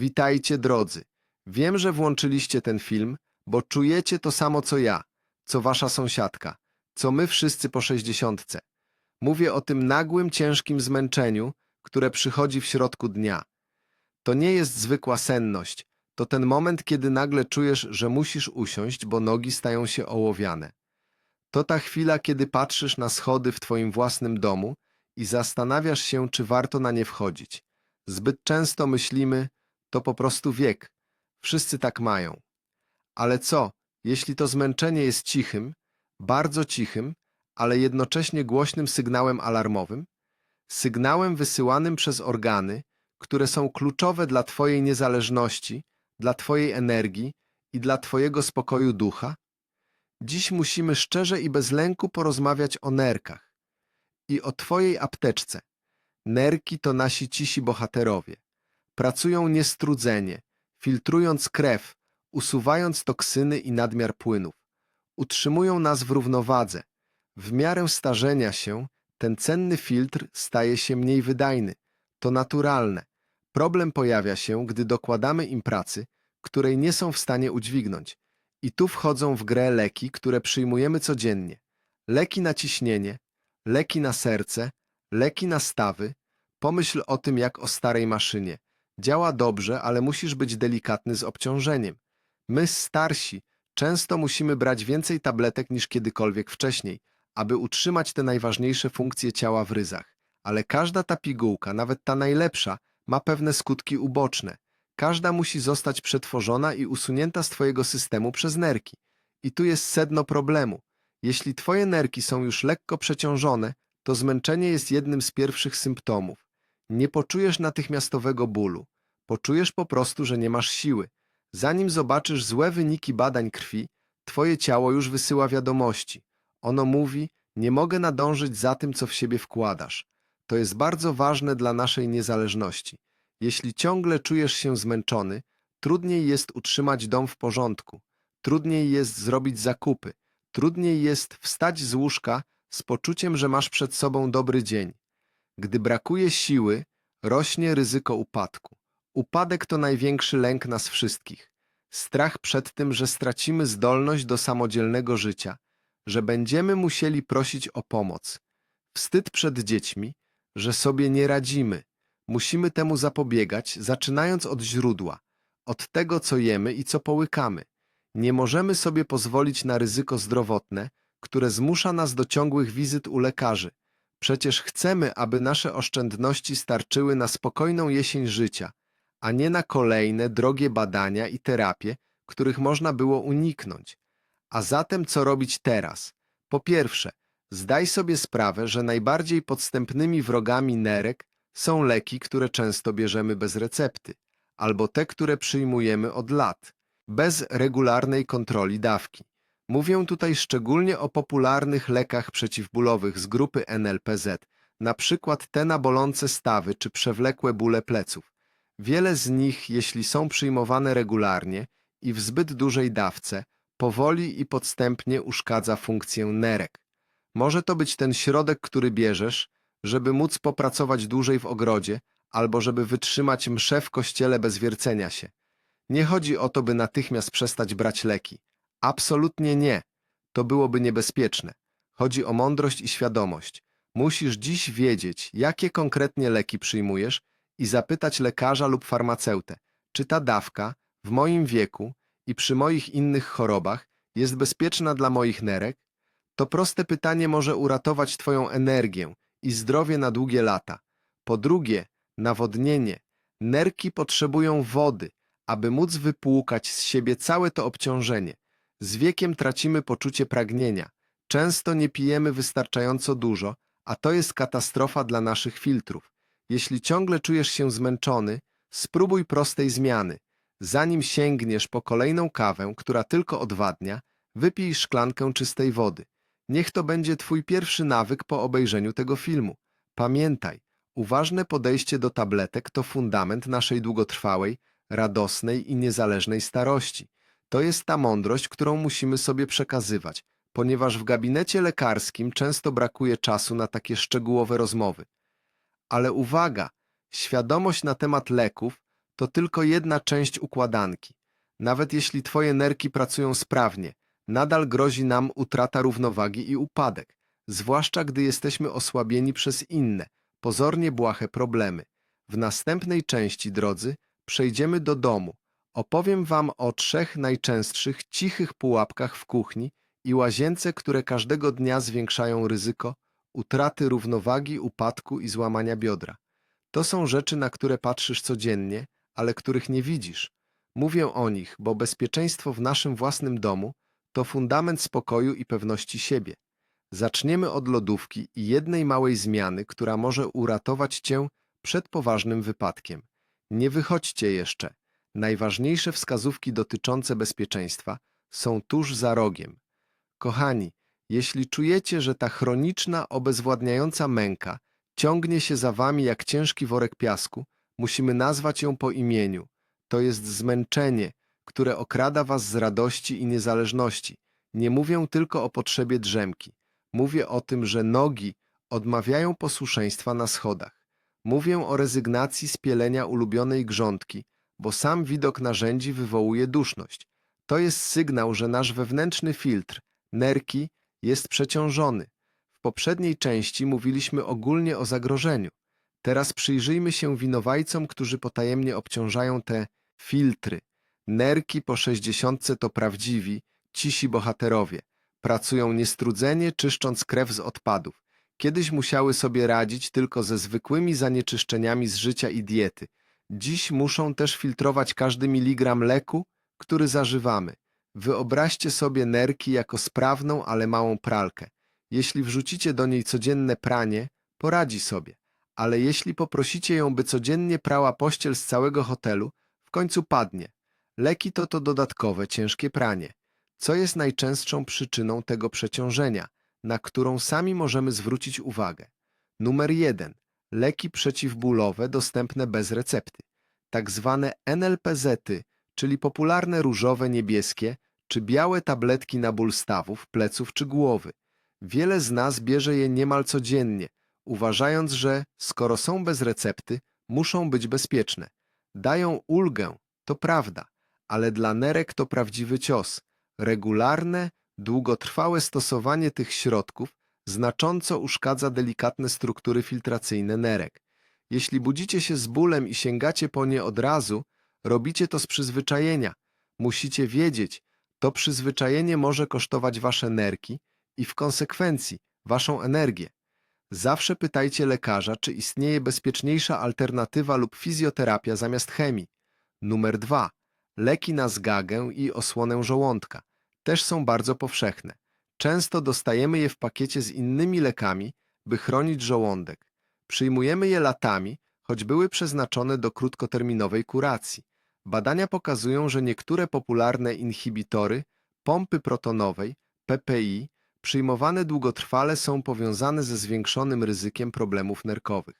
Witajcie drodzy. Wiem, że włączyliście ten film, bo czujecie to samo co ja, co wasza sąsiadka, co my wszyscy po sześćdziesiątce. Mówię o tym nagłym, ciężkim zmęczeniu, które przychodzi w środku dnia. To nie jest zwykła senność, to ten moment, kiedy nagle czujesz, że musisz usiąść, bo nogi stają się ołowiane. To ta chwila, kiedy patrzysz na schody w twoim własnym domu i zastanawiasz się, czy warto na nie wchodzić. Zbyt często myślimy, to po prostu wiek. Wszyscy tak mają. Ale co, jeśli to zmęczenie jest cichym, bardzo cichym, ale jednocześnie głośnym sygnałem alarmowym? Sygnałem wysyłanym przez organy, które są kluczowe dla Twojej niezależności, dla Twojej energii i dla Twojego spokoju ducha? Dziś musimy szczerze i bez lęku porozmawiać o nerkach i o Twojej apteczce. Nerki to nasi cisi bohaterowie. Pracują niestrudzenie, filtrując krew, usuwając toksyny i nadmiar płynów. Utrzymują nas w równowadze. W miarę starzenia się ten cenny filtr staje się mniej wydajny. To naturalne. Problem pojawia się, gdy dokładamy im pracy, której nie są w stanie udźwignąć. I tu wchodzą w grę leki, które przyjmujemy codziennie. Leki na ciśnienie, leki na serce, leki na stawy. Pomyśl o tym jak o starej maszynie. Działa dobrze, ale musisz być delikatny z obciążeniem. My, starsi, często musimy brać więcej tabletek niż kiedykolwiek wcześniej, aby utrzymać te najważniejsze funkcje ciała w ryzach. Ale każda ta pigułka, nawet ta najlepsza, ma pewne skutki uboczne. Każda musi zostać przetworzona i usunięta z Twojego systemu przez nerki. I tu jest sedno problemu. Jeśli Twoje nerki są już lekko przeciążone, to zmęczenie jest jednym z pierwszych symptomów. Nie poczujesz natychmiastowego bólu. Poczujesz po prostu, że nie masz siły. Zanim zobaczysz złe wyniki badań krwi, Twoje ciało już wysyła wiadomości. Ono mówi, nie mogę nadążyć za tym, co w siebie wkładasz. To jest bardzo ważne dla naszej niezależności. Jeśli ciągle czujesz się zmęczony, trudniej jest utrzymać dom w porządku, trudniej jest zrobić zakupy, trudniej jest wstać z łóżka z poczuciem, że masz przed sobą dobry dzień. Gdy brakuje siły, rośnie ryzyko upadku. Upadek to największy lęk nas wszystkich. Strach przed tym, że stracimy zdolność do samodzielnego życia, że będziemy musieli prosić o pomoc. Wstyd przed dziećmi, że sobie nie radzimy. Musimy temu zapobiegać, zaczynając od źródła, od tego, co jemy i co połykamy. Nie możemy sobie pozwolić na ryzyko zdrowotne, które zmusza nas do ciągłych wizyt u lekarzy. Przecież chcemy, aby nasze oszczędności starczyły na spokojną jesień życia, a nie na kolejne drogie badania i terapie, których można było uniknąć. A zatem co robić teraz? Po pierwsze, zdaj sobie sprawę, że najbardziej podstępnymi wrogami nerek są leki, które często bierzemy bez recepty, albo te, które przyjmujemy od lat, bez regularnej kontroli dawki. Mówię tutaj szczególnie o popularnych lekach przeciwbólowych z grupy NLPZ, na przykład te na bolące stawy czy przewlekłe bóle pleców. Wiele z nich, jeśli są przyjmowane regularnie i w zbyt dużej dawce, powoli i podstępnie uszkadza funkcję nerek. Może to być ten środek, który bierzesz, żeby móc popracować dłużej w ogrodzie albo żeby wytrzymać mszę w kościele bez wiercenia się. Nie chodzi o to, by natychmiast przestać brać leki. Absolutnie nie. To byłoby niebezpieczne. Chodzi o mądrość i świadomość. Musisz dziś wiedzieć, jakie konkretnie leki przyjmujesz i zapytać lekarza lub farmaceutę, czy ta dawka w moim wieku i przy moich innych chorobach jest bezpieczna dla moich nerek? To proste pytanie może uratować Twoją energię i zdrowie na długie lata. Po drugie, nawodnienie. Nerki potrzebują wody, aby móc wypłukać z siebie całe to obciążenie. Z wiekiem tracimy poczucie pragnienia. Często nie pijemy wystarczająco dużo, a to jest katastrofa dla naszych filtrów. Jeśli ciągle czujesz się zmęczony, spróbuj prostej zmiany. Zanim sięgniesz po kolejną kawę, która tylko odwadnia, wypij szklankę czystej wody. Niech to będzie twój pierwszy nawyk po obejrzeniu tego filmu. Pamiętaj, uważne podejście do tabletek to fundament naszej długotrwałej, radosnej i niezależnej starości. To jest ta mądrość, którą musimy sobie przekazywać, ponieważ w gabinecie lekarskim często brakuje czasu na takie szczegółowe rozmowy. Ale uwaga, świadomość na temat leków to tylko jedna część układanki. Nawet jeśli twoje nerki pracują sprawnie, nadal grozi nam utrata równowagi i upadek, zwłaszcza gdy jesteśmy osłabieni przez inne, pozornie błahe problemy. W następnej części, drodzy, przejdziemy do domu. Opowiem wam o trzech najczęstszych cichych pułapkach w kuchni i łazience, które każdego dnia zwiększają ryzyko utraty równowagi, upadku i złamania biodra. To są rzeczy, na które patrzysz codziennie, ale których nie widzisz. Mówię o nich, bo bezpieczeństwo w naszym własnym domu to fundament spokoju i pewności siebie. Zaczniemy od lodówki i jednej małej zmiany, która może uratować cię przed poważnym wypadkiem. Nie wychodźcie jeszcze. Najważniejsze wskazówki dotyczące bezpieczeństwa są tuż za rogiem. Kochani, jeśli czujecie, że ta chroniczna, obezwładniająca męka ciągnie się za wami jak ciężki worek piasku, musimy nazwać ją po imieniu. To jest zmęczenie, które okrada was z radości i niezależności. Nie mówię tylko o potrzebie drzemki. Mówię o tym, że nogi odmawiają posłuszeństwa na schodach. Mówię o rezygnacji z pielenia ulubionej grządki, bo sam widok narzędzi wywołuje duszność. To jest sygnał, że nasz wewnętrzny filtr, nerki, jest przeciążony. W poprzedniej części mówiliśmy ogólnie o zagrożeniu. Teraz przyjrzyjmy się winowajcom, którzy potajemnie obciążają te filtry. Nerki po sześćdziesiątce to prawdziwi, cisi bohaterowie. Pracują niestrudzenie, czyszcząc krew z odpadów. Kiedyś musiały sobie radzić tylko ze zwykłymi zanieczyszczeniami z życia i diety. Dziś muszą też filtrować każdy miligram leku, który zażywamy. Wyobraźcie sobie nerki jako sprawną, ale małą pralkę. Jeśli wrzucicie do niej codzienne pranie, poradzi sobie. Ale jeśli poprosicie ją, by codziennie prała pościel z całego hotelu, w końcu padnie. Leki to to dodatkowe, ciężkie pranie. Co jest najczęstszą przyczyną tego przeciążenia, na którą sami możemy zwrócić uwagę? Numer jeden. Leki przeciwbólowe dostępne bez recepty. Tak zwane NLPZ-y, czyli popularne różowe, niebieskie czy białe tabletki na ból stawów, pleców czy głowy. Wiele z nas bierze je niemal codziennie, uważając, że skoro są bez recepty, muszą być bezpieczne. Dają ulgę, to prawda, ale dla nerek to prawdziwy cios. Regularne, długotrwałe stosowanie tych środków znacząco uszkadza delikatne struktury filtracyjne nerek. Jeśli budzicie się z bólem i sięgacie po nie od razu, robicie to z przyzwyczajenia. Musicie wiedzieć, to przyzwyczajenie może kosztować wasze nerki i w konsekwencji waszą energię. Zawsze pytajcie lekarza, czy istnieje bezpieczniejsza alternatywa lub fizjoterapia zamiast chemii. Numer dwa. Leki na zgagę i osłonę żołądka też są bardzo powszechne. Często dostajemy je w pakiecie z innymi lekami, by chronić żołądek. Przyjmujemy je latami, choć były przeznaczone do krótkoterminowej kuracji. Badania pokazują, że niektóre popularne inhibitory pompy protonowej, PPI, przyjmowane długotrwale są powiązane ze zwiększonym ryzykiem problemów nerkowych.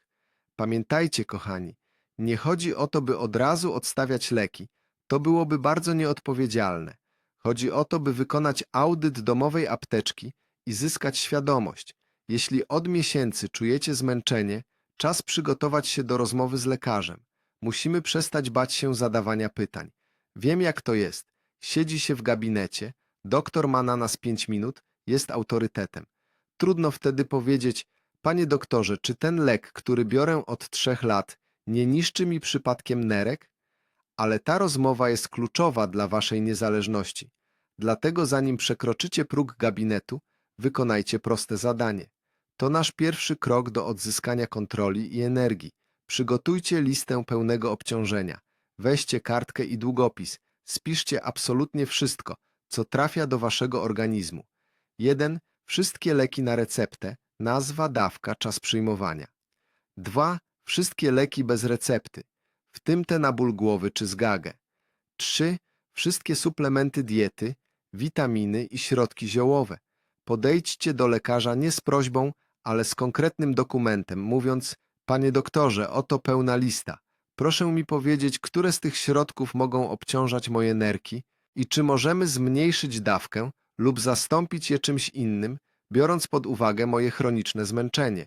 Pamiętajcie, kochani, nie chodzi o to, by od razu odstawiać leki. To byłoby bardzo nieodpowiedzialne. Chodzi o to, by wykonać audyt domowej apteczki i zyskać świadomość. Jeśli od miesięcy czujecie zmęczenie, czas przygotować się do rozmowy z lekarzem. Musimy przestać bać się zadawania pytań. Wiem, jak to jest. Siedzi się w gabinecie, doktor ma na nas pięć minut, jest autorytetem. Trudno wtedy powiedzieć, panie doktorze, czy ten lek, który biorę od trzech lat, nie niszczy mi przypadkiem nerek? Ale ta rozmowa jest kluczowa dla waszej niezależności. Dlatego zanim przekroczycie próg gabinetu, wykonajcie proste zadanie. To nasz pierwszy krok do odzyskania kontroli i energii. Przygotujcie listę pełnego obciążenia. Weźcie kartkę i długopis. Spiszcie absolutnie wszystko, co trafia do waszego organizmu. 1. Wszystkie leki na receptę, nazwa, dawka, czas przyjmowania. 2. Wszystkie leki bez recepty, w tym te na ból głowy czy zgagę. 3. Wszystkie suplementy diety, witaminy i środki ziołowe. Podejdźcie do lekarza nie z prośbą, ale z konkretnym dokumentem, mówiąc Panie doktorze, oto pełna lista. Proszę mi powiedzieć, które z tych środków mogą obciążać moje nerki i czy możemy zmniejszyć dawkę lub zastąpić je czymś innym, biorąc pod uwagę moje chroniczne zmęczenie.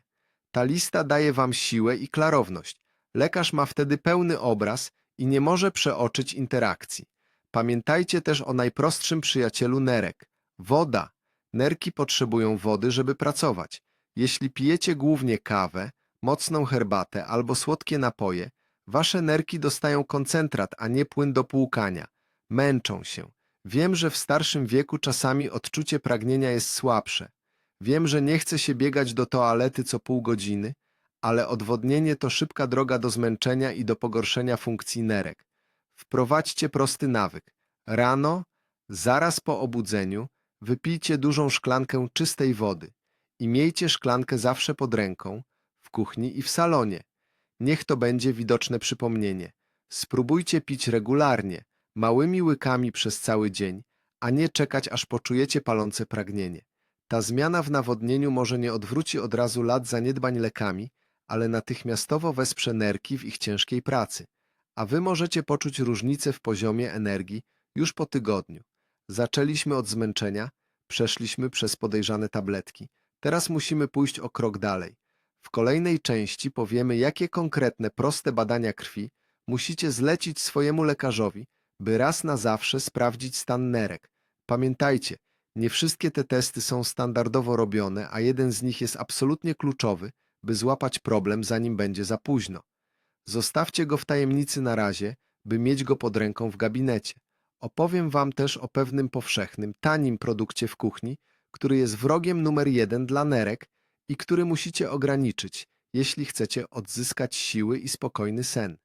Ta lista daje wam siłę i klarowność. Lekarz ma wtedy pełny obraz i nie może przeoczyć interakcji. Pamiętajcie też o najprostszym przyjacielu nerek – woda. Nerki potrzebują wody, żeby pracować. Jeśli pijecie głównie kawę, mocną herbatę albo słodkie napoje, wasze nerki dostają koncentrat, a nie płyn do płukania. Męczą się. Wiem, że w starszym wieku czasami odczucie pragnienia jest słabsze. Wiem, że nie chce się biegać do toalety co pół godziny, ale odwodnienie to szybka droga do zmęczenia i do pogorszenia funkcji nerek. Wprowadźcie prosty nawyk. Rano, zaraz po obudzeniu, wypijcie dużą szklankę czystej wody i miejcie szklankę zawsze pod ręką, w kuchni i w salonie. Niech to będzie widoczne przypomnienie. Spróbujcie pić regularnie, małymi łykami przez cały dzień, a nie czekać aż poczujecie palące pragnienie. Ta zmiana w nawodnieniu może nie odwróci od razu lat zaniedbań lekami, ale natychmiastowo wesprze nerki w ich ciężkiej pracy, a wy możecie poczuć różnicę w poziomie energii już po tygodniu. Zaczęliśmy od zmęczenia, przeszliśmy przez podejrzane tabletki. Teraz musimy pójść o krok dalej. W kolejnej części powiemy, jakie konkretne, proste badania krwi musicie zlecić swojemu lekarzowi, by raz na zawsze sprawdzić stan nerek. Pamiętajcie, nie wszystkie te testy są standardowo robione, a jeden z nich jest absolutnie kluczowy, by złapać problem, zanim będzie za późno. Zostawcie go w tajemnicy na razie, by mieć go pod ręką w gabinecie. Opowiem Wam też o pewnym powszechnym, tanim produkcie w kuchni, który jest wrogiem numer jeden dla nerek i który musicie ograniczyć, jeśli chcecie odzyskać siły i spokojny sen.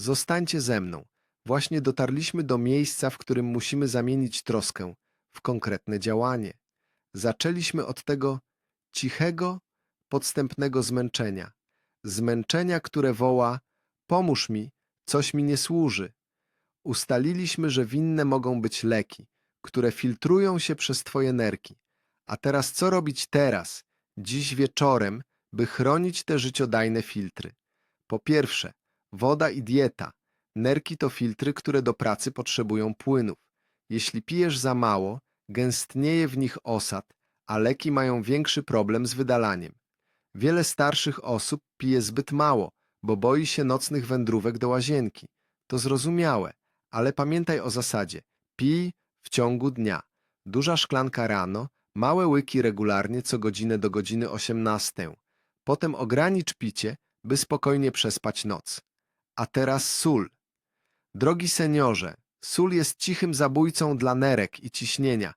Zostańcie ze mną. Właśnie dotarliśmy do miejsca, w którym musimy zamienić troskę w konkretne działanie. Zaczęliśmy od tego cichego, podstępnego zmęczenia. Zmęczenia, które woła: Pomóż mi, coś mi nie służy. Ustaliliśmy, że winne mogą być leki, które filtrują się przez Twoje nerki. A teraz co robić teraz, dziś wieczorem, by chronić te życiodajne filtry? Po pierwsze, woda i dieta. Nerki to filtry, które do pracy potrzebują płynów. Jeśli pijesz za mało, gęstnieje w nich osad, a leki mają większy problem z wydalaniem. Wiele starszych osób pije zbyt mało, bo boi się nocnych wędrówek do łazienki. To zrozumiałe, ale pamiętaj o zasadzie. Pij w ciągu dnia. Duża szklanka rano, małe łyki regularnie co godzinę do godziny 18. Potem ogranicz picie, by spokojnie przespać noc. A teraz sól. Drogi seniorze, sól jest cichym zabójcą dla nerek i ciśnienia.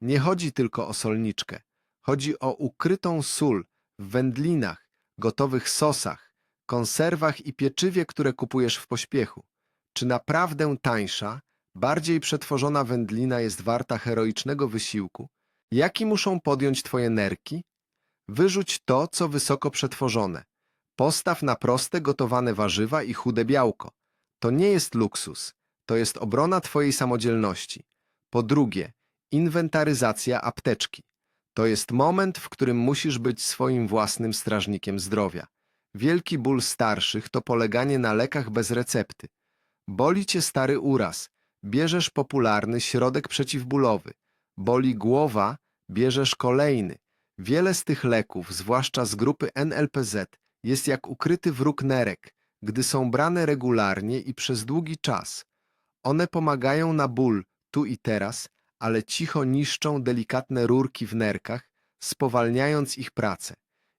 Nie chodzi tylko o solniczkę. Chodzi o ukrytą sól wędlinach, gotowych sosach, konserwach i pieczywie, które kupujesz w pośpiechu. Czy naprawdę tańsza, bardziej przetworzona wędlina jest warta heroicznego wysiłku? Jaki muszą podjąć twoje nerki? Wyrzuć to, co wysoko przetworzone. Postaw na proste, gotowane warzywa i chude białko. To nie jest luksus, to jest obrona twojej samodzielności. Po drugie, inwentaryzacja apteczki. To jest moment, w którym musisz być swoim własnym strażnikiem zdrowia. Wielki ból starszych to poleganie na lekach bez recepty. Boli cię stary uraz, bierzesz popularny środek przeciwbólowy. Boli głowa, bierzesz kolejny. Wiele z tych leków, zwłaszcza z grupy NLPZ, jest jak ukryty wróg nerek, gdy są brane regularnie i przez długi czas. One pomagają na ból tu i teraz, ale cicho niszczą delikatne rurki w nerkach, spowalniając ich pracę.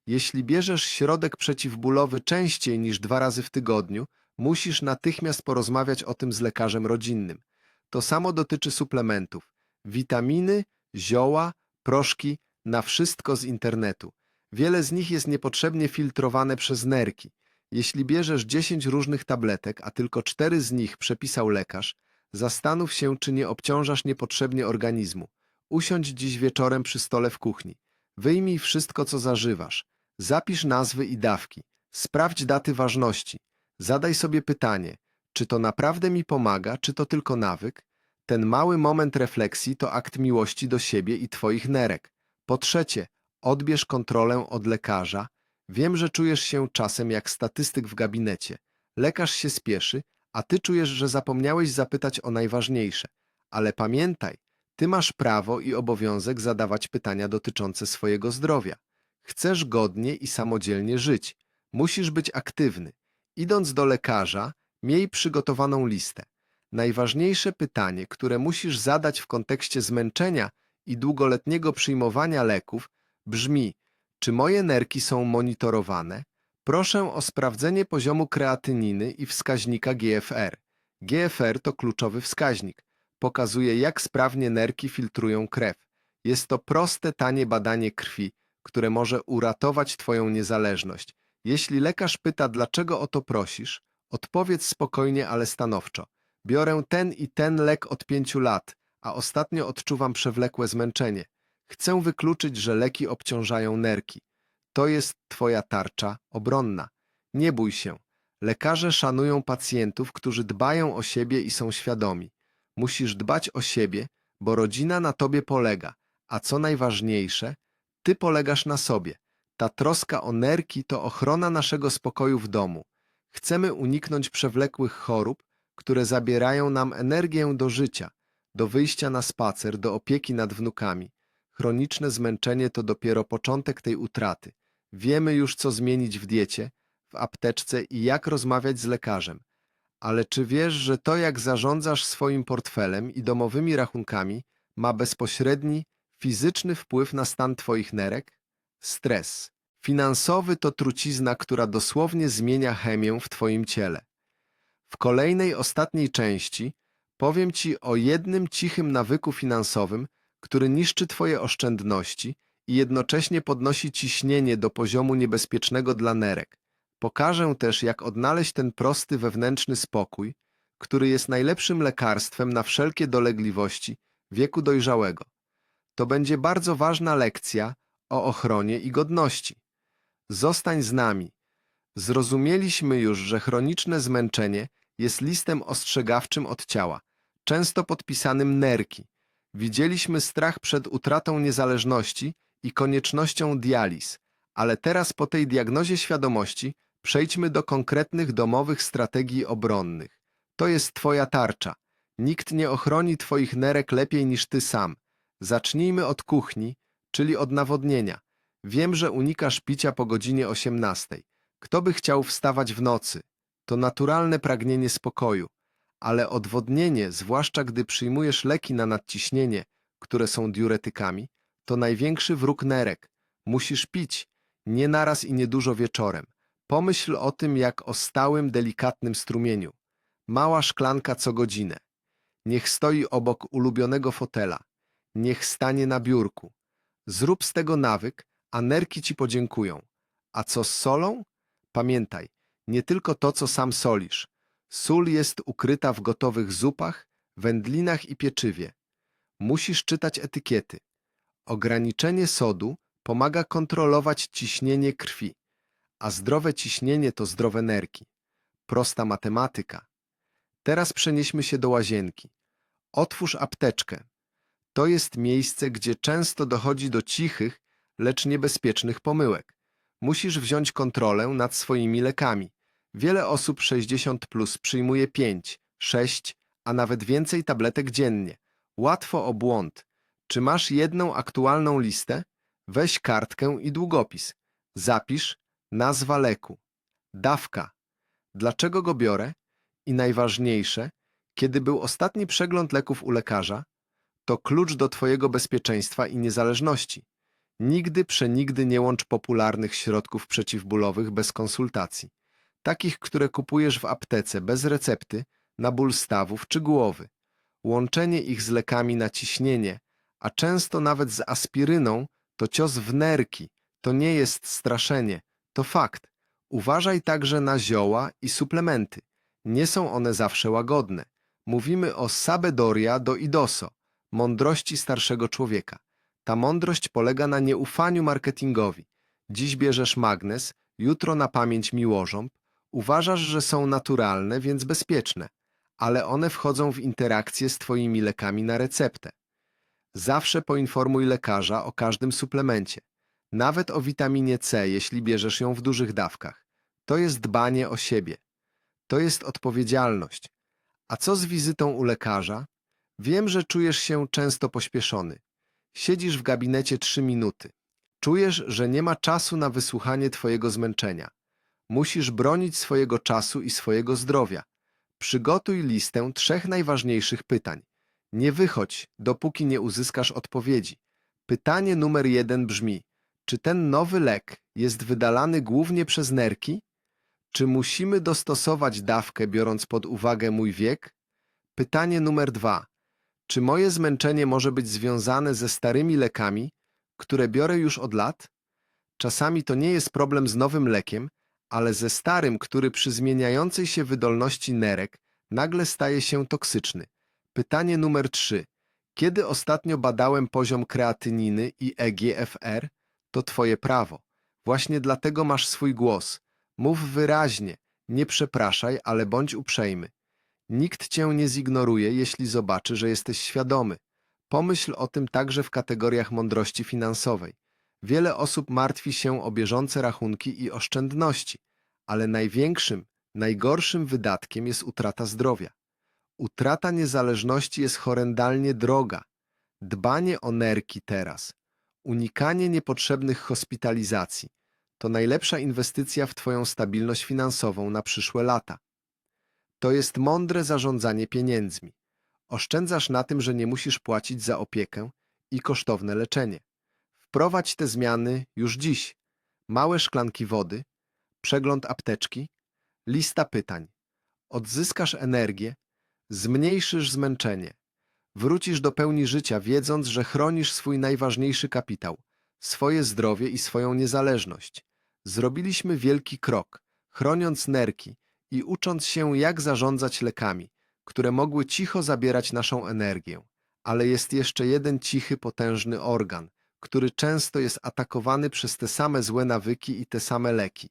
Jeśli bierzesz środek przeciwbólowy częściej niż dwa razy w tygodniu, musisz natychmiast porozmawiać o tym z lekarzem rodzinnym. To samo dotyczy suplementów. Witaminy, zioła, proszki, na wszystko z internetu. Wiele z nich jest niepotrzebnie filtrowane przez nerki. Jeśli bierzesz 10 różnych tabletek, a tylko 4 z nich przepisał lekarz, zastanów się, czy nie obciążasz niepotrzebnie organizmu. Usiądź dziś wieczorem przy stole w kuchni. Wyjmij wszystko, co zażywasz. Zapisz nazwy i dawki. Sprawdź daty ważności. Zadaj sobie pytanie, czy to naprawdę mi pomaga, czy to tylko nawyk? Ten mały moment refleksji to akt miłości do siebie i twoich nerek. Po trzecie, odbierz kontrolę od lekarza. Wiem, że czujesz się czasem jak statystyk w gabinecie. Lekarz się spieszy, a ty czujesz, że zapomniałeś zapytać o najważniejsze. Ale pamiętaj, ty masz prawo i obowiązek zadawać pytania dotyczące swojego zdrowia. Chcesz godnie i samodzielnie żyć. Musisz być aktywny. Idąc do lekarza, Miej przygotowaną listę. Najważniejsze pytanie, które musisz zadać w kontekście zmęczenia i długoletniego przyjmowania leków, brzmi: czy moje nerki są monitorowane? Proszę o sprawdzenie poziomu kreatyniny i wskaźnika GFR. GFR to kluczowy wskaźnik. Pokazuje, jak sprawnie nerki filtrują krew. Jest to proste, tanie badanie krwi, które może uratować Twoją niezależność. Jeśli lekarz pyta, dlaczego o to prosisz, odpowiedz spokojnie, ale stanowczo. Biorę ten i ten lek od pięciu lat, a ostatnio odczuwam przewlekłe zmęczenie. Chcę wykluczyć, że leki obciążają nerki. To jest Twoja tarcza obronna. Nie bój się. Lekarze szanują pacjentów, którzy dbają o siebie i są świadomi. Musisz dbać o siebie, bo rodzina na tobie polega, a co najważniejsze, ty polegasz na sobie. Ta troska o nerki to ochrona naszego spokoju w domu. Chcemy uniknąć przewlekłych chorób, które zabierają nam energię do życia, do wyjścia na spacer, do opieki nad wnukami. Chroniczne zmęczenie to dopiero początek tej utraty. Wiemy już, co zmienić w diecie, w apteczce i jak rozmawiać z lekarzem. Ale czy wiesz, że to, jak zarządzasz swoim portfelem i domowymi rachunkami, ma bezpośredni, fizyczny wpływ na stan Twoich nerek? Stres. Finansowy to trucizna, która dosłownie zmienia chemię w Twoim ciele. W kolejnej, ostatniej części powiem Ci o jednym cichym nawyku finansowym, który niszczy Twoje oszczędności i jednocześnie podnosi ciśnienie do poziomu niebezpiecznego dla nerek. Pokażę też, jak odnaleźć ten prosty wewnętrzny spokój, który jest najlepszym lekarstwem na wszelkie dolegliwości wieku dojrzałego. To będzie bardzo ważna lekcja o ochronie i godności. Zostań z nami. Zrozumieliśmy już, że chroniczne zmęczenie jest listem ostrzegawczym od ciała, często podpisanym nerki. Widzieliśmy strach przed utratą niezależności i koniecznością dializ, ale teraz po tej diagnozie świadomości przejdźmy do konkretnych domowych strategii obronnych. To jest twoja tarcza. Nikt nie ochroni twoich nerek lepiej niż ty sam. Zacznijmy od kuchni, czyli od nawodnienia. Wiem, że unikasz picia po godzinie 18. Kto by chciał wstawać w nocy? To naturalne pragnienie spokoju. Ale odwodnienie, zwłaszcza gdy przyjmujesz leki na nadciśnienie, które są diuretykami, to największy wróg nerek. Musisz pić, nie naraz i niedużo wieczorem. Pomyśl o tym jak o stałym, delikatnym strumieniu. Mała szklanka co godzinę. Niech stoi obok ulubionego fotela. Niech stanie na biurku. Zrób z tego nawyk, a nerki ci podziękują. A co z solą? Pamiętaj, nie tylko to, co sam solisz. Sól jest ukryta w gotowych zupach, wędlinach i pieczywie. Musisz czytać etykiety. Ograniczenie sodu pomaga kontrolować ciśnienie krwi, a zdrowe ciśnienie to zdrowe nerki. Prosta matematyka. Teraz przenieśmy się do łazienki. Otwórz apteczkę. To jest miejsce, gdzie często dochodzi do cichych, lecz niebezpiecznych pomyłek. Musisz wziąć kontrolę nad swoimi lekami. Wiele osób 60 plus przyjmuje 5, 6, a nawet więcej tabletek dziennie. Łatwo o błąd. Czy masz jedną aktualną listę? Weź kartkę i długopis. Zapisz nazwa leku, dawka, dlaczego go biorę i najważniejsze, kiedy był ostatni przegląd leków u lekarza, to klucz do Twojego bezpieczeństwa i niezależności. Nigdy przenigdy nie łącz popularnych środków przeciwbólowych bez konsultacji. Takich, które kupujesz w aptece bez recepty, na ból stawów czy głowy. Łączenie ich z lekami na ciśnienie, a często nawet z aspiryną, to cios w nerki. To nie jest straszenie, to fakt. Uważaj także na zioła i suplementy. Nie są one zawsze łagodne. Mówimy o sabedoria do idoso, mądrości starszego człowieka. Ta mądrość polega na nieufaniu marketingowi. Dziś bierzesz magnes, jutro na pamięć miłożąb. Uważasz, że są naturalne, więc bezpieczne, ale one wchodzą w interakcję z twoimi lekami na receptę. Zawsze poinformuj lekarza o każdym suplemencie, nawet o witaminie C, jeśli bierzesz ją w dużych dawkach. To jest dbanie o siebie. To jest odpowiedzialność. A co z wizytą u lekarza? Wiem, że czujesz się często pośpieszony. Siedzisz w gabinecie trzy minuty. Czujesz, że nie ma czasu na wysłuchanie twojego zmęczenia. Musisz bronić swojego czasu i swojego zdrowia. Przygotuj listę trzech najważniejszych pytań. Nie wychodź, dopóki nie uzyskasz odpowiedzi. Pytanie numer jeden brzmi: czy ten nowy lek jest wydalany głównie przez nerki? Czy musimy dostosować dawkę, biorąc pod uwagę mój wiek? Pytanie numer dwa: czy moje zmęczenie może być związane ze starymi lekami, które biorę już od lat? Czasami to nie jest problem z nowym lekiem, ale ze starym, który przy zmieniającej się wydolności nerek nagle staje się toksyczny. Pytanie numer 3. Kiedy ostatnio badałem poziom kreatyniny i EGFR? To twoje prawo. Właśnie dlatego masz swój głos. Mów wyraźnie, nie przepraszaj, ale bądź uprzejmy. Nikt cię nie zignoruje, jeśli zobaczy, że jesteś świadomy. Pomyśl o tym także w kategoriach mądrości finansowej. Wiele osób martwi się o bieżące rachunki i oszczędności, ale największym, najgorszym wydatkiem jest utrata zdrowia. Utrata niezależności jest horrendalnie droga. Dbanie o nerki teraz, unikanie niepotrzebnych hospitalizacji to najlepsza inwestycja w Twoją stabilność finansową na przyszłe lata. To jest mądre zarządzanie pieniędzmi. Oszczędzasz na tym, że nie musisz płacić za opiekę i kosztowne leczenie. Wprowadź te zmiany już dziś. Małe szklanki wody, przegląd apteczki, lista pytań. Odzyskasz energię, zmniejszysz zmęczenie. Wrócisz do pełni życia, wiedząc, że chronisz swój najważniejszy kapitał swoje zdrowie i swoją niezależność. Zrobiliśmy wielki krok, chroniąc nerki i ucząc się, jak zarządzać lekami, które mogły cicho zabierać naszą energię. Ale jest jeszcze jeden cichy, potężny organ, który często jest atakowany przez te same złe nawyki i te same leki.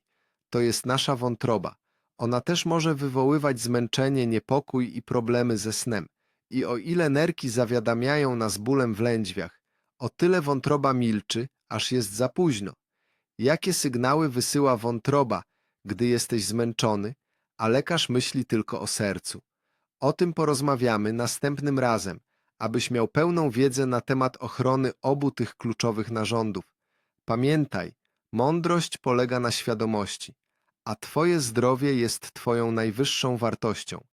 To jest nasza wątroba. Ona też może wywoływać zmęczenie, niepokój i problemy ze snem. I o ile nerki zawiadamiają nas bólem w lędźwiach, o tyle wątroba milczy, aż jest za późno. Jakie sygnały wysyła wątroba, gdy jesteś zmęczony, a lekarz myśli tylko o sercu? O tym porozmawiamy następnym razem, abyś miał pełną wiedzę na temat ochrony obu tych kluczowych narządów. Pamiętaj, mądrość polega na świadomości, a Twoje zdrowie jest Twoją najwyższą wartością.